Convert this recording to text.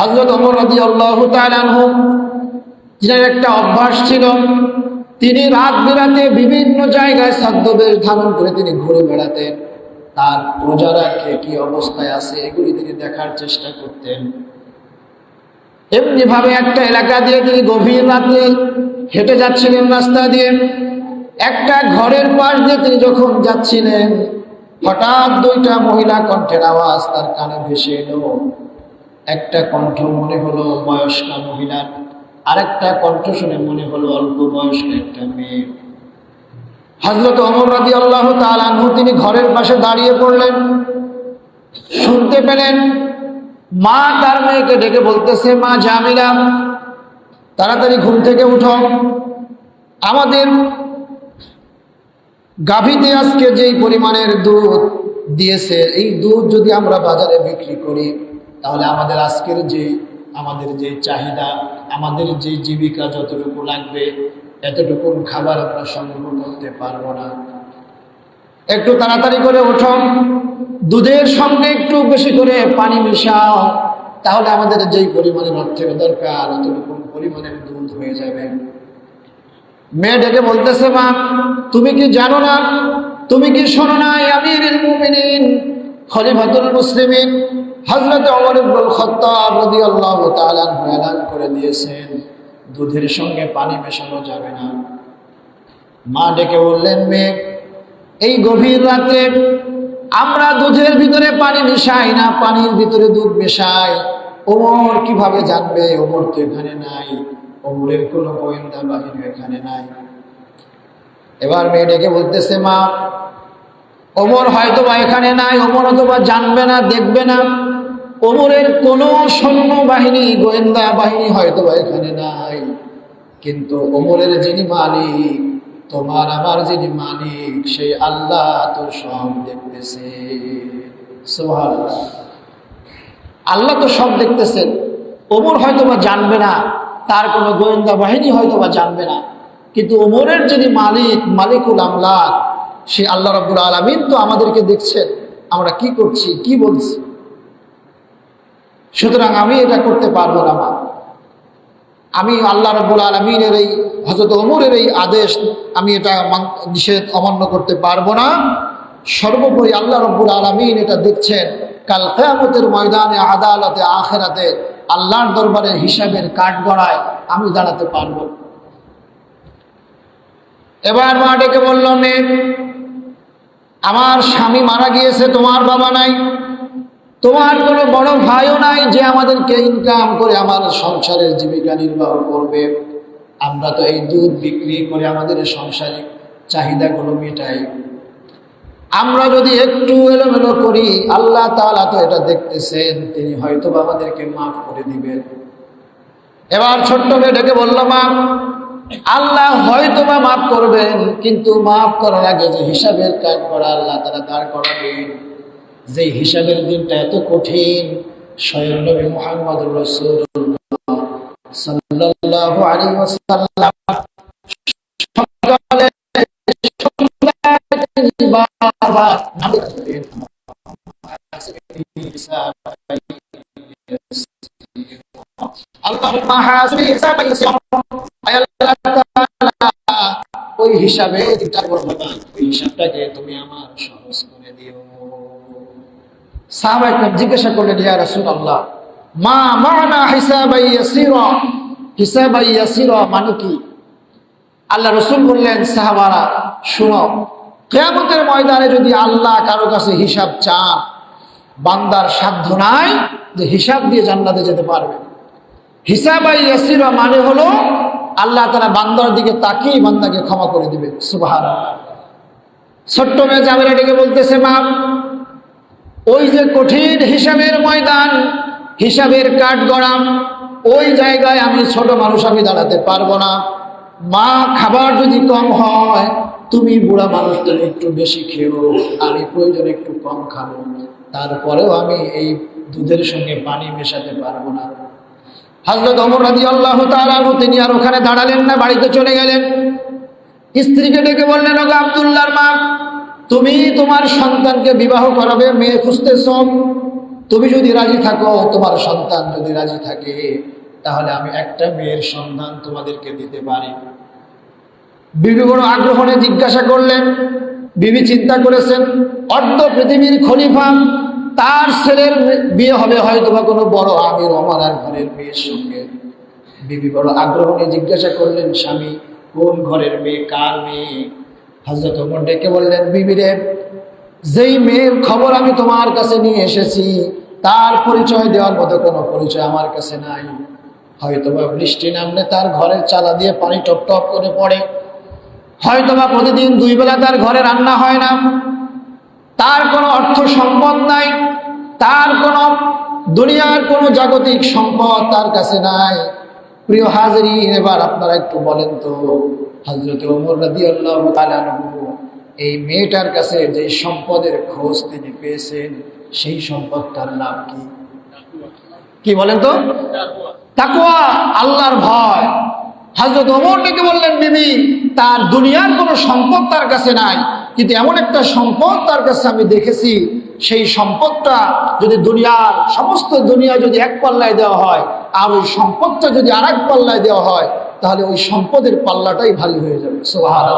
হজরত অমর রদি আল্লাহ তালানহু যিনার একটা অভ্যাস ছিল, তিনি রাত বেড়াতে বিভিন্ন জায়গায় সাধ্যবেশ ধারণ করে তিনি ঘুরে বেড়াতেন। তার প্রজারা কে কি অবস্থায় আছে, এগুলি তিনি দেখার চেষ্টা করতেন। এমনি ভাবে একটা এলাকা দিয়ে তিনি গভীর রাতে হেঁটে যাচ্ছিলেন রাস্তা দিয়ে। একটা ঘরের পাশ দিয়ে তিনি যখন যাচ্ছিলেন, হঠাৎ দুইটা মহিলা কণ্ঠের আওয়াজ তার কানে ভেসে এলো। একটা কণ্ঠ মনে হলো বয়স্কা মহিলার আরেকটা কণ্ঠ শুনে মনে হলো অল্প বয়স্ক একটা মেয়ে। হজরত অমর রাজি আল্লাহ তালানহু তিনি ঘরের পাশে দাঁড়িয়ে পড়লেন। শুনতে পেলেন মা তার মেয়েকে ডেকে বলতেছে, মা জামিলা, তাড়াতাড়ি ঘুম থেকে উঠো। আমাদের গাভীতে আজকে যেই পরিমাণের দুধ দিয়েছে, এই দুধ যদি আমরা বাজারে বিক্রি করি তাহলে আমাদের আজকের যে, আমাদের যে চাহিদা, আমাদের যে জীবিকা যতটুকু লাগবে এতটুকু খাবার আমরা সংগ্রহ করতে পারব না। একটু তাড়াতাড়ি করে ওঠো। দুধের সঙ্গে একটু বেশি করে পানি মিশাও। তাহলে আমাদের যেই পরিমাণের অর্থের দরকার, অতটুকু পরিমাণের দুধ হয়ে যাবে। মেয়ে ডেকে বলতেছে, মা, তুমি কি জানো না? তুমি কি শোনো না আমির খলিফাতুল মুসলিমিন? হযরত ওমর ইবনুল খাত্তাব আনহু এলান করে দিয়েছেন, দুধের সঙ্গে পানি মেশানো যাবে না। মা ডেকে বললেন, মেয়ে, এই গভীর রাতে আমরা দুধের ভিতরে পানি মিশাই না, পানির ভিতরে দুধ মেশাই। ওমর কীভাবে জানবে? ওমর তো এখানে নাই। ওমরের কোনো গোয়েন্দা বাহিনী এখানে নাই। এবার মেয়েটাকে বলতেছে, মা ওমর হয়তো বা এখানে নাই, ওমর অথবা জানবে না, দেখবে না। ওমরের কোনো সৈন্য বাহিনী, গোয়েন্দা বাহিনী হয়তো বা এখানে নাই। কিন্তু ওমরের যিনি মালিক, তোমার আমার যিনি মালিক সেই আল্লাহ তো সব দেখতেছে। আল্লাহ তো সব দেখতেছেন। ওমর হয়তো বা জানবে না, তার কোনো গোয়েন্দা বাহিনী হয়তো বা জানবে না। কিন্তু ওমরের যিনি মালিক, মালিকুল আমলাক সে আল্লাহ রাব্বুল আলামিন তো আমাদেরকে দেখছেন। আমরা কি করছি? কি বলছি? সুতরাং আমি এটা করতে পারব না, মা। আমি আল্লাহ রব্বুল আলমিনের এই হজরত অমরের এই আদেশ আমি এটা নিষেধ অমান্য করতে পারব না। সর্বোপরি আল্লাহ রব্বুল আলমিন এটা দেখছেন। কাল কেয়ামতের ময়দানে, আদালতে, আখেরাতে আল্লাহর দরবারে হিসাবের কাঠ গড়ায় আমি দাঁড়াতে পারব। এবার মা ডেকে বলল, মেয়ে আমার স্বামী মারা গিয়েছে, তোমার বাবা নাই। তোমার কোনো বড় ভাইও নাই যে আমাদেরকে ইনকাম করে আমার সংসারের জীবিকা নির্বাহ করবে। আমরা তো এই দুধ বিক্রি করে আমাদের সংসারিক চাহিদাগুলো মেটাই। আমরা যদি একটু এলোমেলো করি, আল্লাহ তাআলা তো এটা দেখতেছেন, তিনি হয়তো আমাদেরকে মাফ করে দিবেন। এবার ছোট্ট মেয়ে ডেকে বলল মা আল্লাহ হয়তো বা মাফ করবেন, কিন্তু মাফ করার আগে যে হিসাবের কাজ করা আল্লাহ তারা দাঁড় করাবেন। যে হিসাবের দিনটা এত কঠিন, স্বয়ং নবী মোহাম্মদ রসুল্লাহ সকালে হিসাবে বড় বাবা ওই হিসাবটাকে তুমি আমার সহজ করে দিও। সাহাবা একরাম জিজ্ঞাসা করলেন ইয়া রাসূলুল্লাহ মা মানা হিসাবাই ইয়াসিরা? হিসাবাই ইয়াসিরা মানে কি? আল্লাহ রসুল বললেন সাহাবারা শুনো কেয়ামতের ময়দানে যদি আল্লাহ কারও কাছে হিসাব চান বান্দার সাধ্য নাই যে হিসাব দিয়ে জান্নাতে যেতে পারবে। হিসাব আই ইয়াসিরা মানে হলো আল্লাহ তারা বান্দার দিকে তাকিয়ে বান্দাকে ক্ষমা করে দিবে। সুবাহার ছোট্ট মেয়ে জামেরা ডেকে বলতেছে, মা, ওই যে কঠিন হিসাবের ময়দান, হিসাবের কাঠ গড়াম ওই জায়গায় আমি ছোট মানুষ আমি দাঁড়াতে পারব না। মা, খাবার যদি কম হয়, তুমি বুড়া মানুষ তো একটু বেশি খেও আমি প্রয়োজন একটু কম খাব তারপরেও আমি এই দুধের সঙ্গে পানি মেশাতে পারব না। হজরত অমর রাজি আল্লাহ তালু তিনি আর ওখানে দাঁড়ালেন না, বাড়িতে চলে গেলেন। স্ত্রীকে ডেকে বললেন, ওগো আবদুল্লার মা, তুমি তোমার সন্তানকে বিবাহ করাবে, মেয়ে খুঁজতেছ? তুমি যদি রাজি থাকো, তোমার সন্তান যদি রাজি থাকে, তাহলে আমি একটা মেয়ের সন্ধান তোমাদেরকে দিতে পারি। বিবি বড় আগ্রহ জিজ্ঞাসা করলেন। বিবি চিন্তা করেছেন, অর্ধ পৃথিবীর খলিফা তার ছেলের বিয়ে হবে হয়তো বা কোনো বড় আমির অমারার ঘরের মেয়ের সঙ্গে। বিবি বড় আগ্রহ নিয়ে জিজ্ঞাসা করলেন, স্বামী, কোন ঘরের মেয়ে, কার মেয়ে? হজরত ডেকে বললেন বিবিরে যেই মেয়ের খবর আমি তোমার কাছে নিয়ে এসেছি, তার পরিচয় দেওয়ার মতো কোনো পরিচয় আমার কাছে নাই। হয়তো বা বৃষ্টি নামলে তার ঘরের চালা দিয়ে পানি টপ টপ করে পড়ে। হয়তো বা প্রতিদিন দুই বেলা তার ঘরে রান্না হয় না। তার কোনো অর্থ সম্পদ নাই। তার কোনো দুনিয়ার কোনো জাগতিক সম্পদ তার কাছে নাই। প্রিয় হাজারি, এবার আপনারা একটু বলেন তো হজরত এই মেয়েটার কাছে যে সম্পদের খোঁজ তিনি পেয়েছেন, সেই সম্পদটার নাম কি? কি বলেন তো? তাকুয়া আল্লাহর ভয়। হজরত ওমর ডেকে বললেন বিবি তার দুনিয়ার কোনো সম্পদ তার কাছে নাই, কিন্তু এমন একটা সম্পদ তার কাছে আমি দেখেছি সেই সম্পদটা যদি দুনিয়ার সমস্ত দুনিয়া যদি এক পাল্লায় দেওয়া হয়, আর ওই সম্পদটা যদি আর এক পাল্লায় দেওয়া হয়, তাহলে ওই সম্পদের পাল্লাটাই ভারী হয়ে যাবে। সোহার